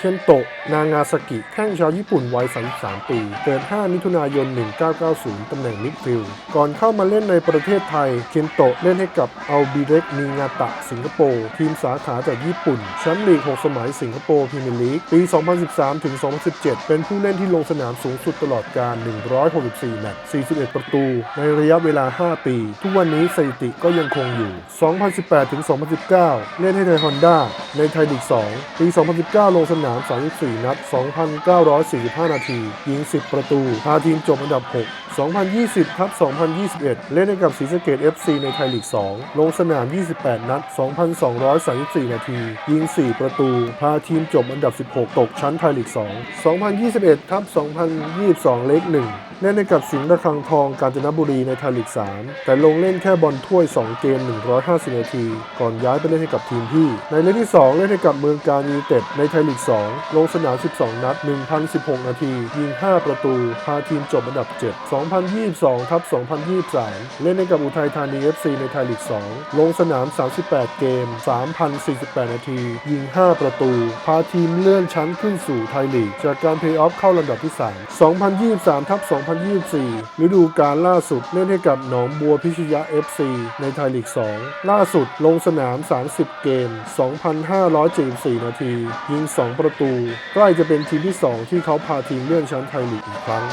เคนโตะ นางาซากิ แข้งชาวญี่ปุ่นวัย 33 ปี เกิด 5 มิถุนายน 1990 ตำแหน่งมิดฟิลด์ ก่อนเข้ามาเล่นในประเทศไทย เคนโตะเล่นให้กับอัลบิเรกนิงาตะ สิงคโปร์ ทีมสาขาจากญี่ปุ่น แชมป์ลีก 6 สมัยสิงคโปร์พรีเมียร์ลีก ปี 2013 ถึง 2017 เป็นผู้เล่นที่ลงสนามสูงสุดตลอดการ 164 แมตช์ 41 ประตู ในระยะเวลา 5 ปี ทุกวันนี้สถิติก็ยังคงอยู่ 2018 ถึง 2019 เล่นให้ไทยฮอนด้า ในไทยลีก 2 ปี 2019 ลงสนามนาม 34 นัด 2,945 นาที ยิง 10 ประตู พาทีมจบอันดับ 6 2020ทับ2021 เล่นให้กับศรีสะเกด FC ในไทยลีก 2 ลงสนาม 28 นัด 2,234 นาที ยิง 4 ประตู พาทีมจบอันดับ 16 ตกชั้นไทยลีก 2 2021ทับ2022 เลข 1เล่นให้กับสิงห์ระคังทองกาญจนบุรีในไทยลีก 3 แต่ลงเล่นแค่บอลถ้วย 2 เกม 150 นาที ก่อนย้ายไปเล่นให้กับทีมพี่ ในเลขที่ 2 เล่นให้กับเมืองการยูเต็ดในไทยลีก 2ลงสนาม 12 นัด 1,016 นาที ยิง 5 ประตู พาทีมจบอันดับ 7 2022 ทับ 2023 เล่นให้กับอุทัยธานี FC ในไทยลีก 2 ลงสนาม 38 เกม 3,048 นาที ยิง 5 ประตู พาทีมเลื่อนชั้นขึ้นสู่ไทยลีก จากการเพลย์ออฟเข้าลำดับที่ 3 2023 ทับ 2024 ฤดูกาลล่าสุดเล่นให้กับหนองบัวพิชยะ FC ในไทยลีก 2 ล่าสุดลงสนาม 30 เกม 2,574 นาที ยิง 2ประตู ใกล้จะเป็นทีมที่ 2 ที่เขาพาทีมเลื่อนชั้นไทยลีกอีกครั้ง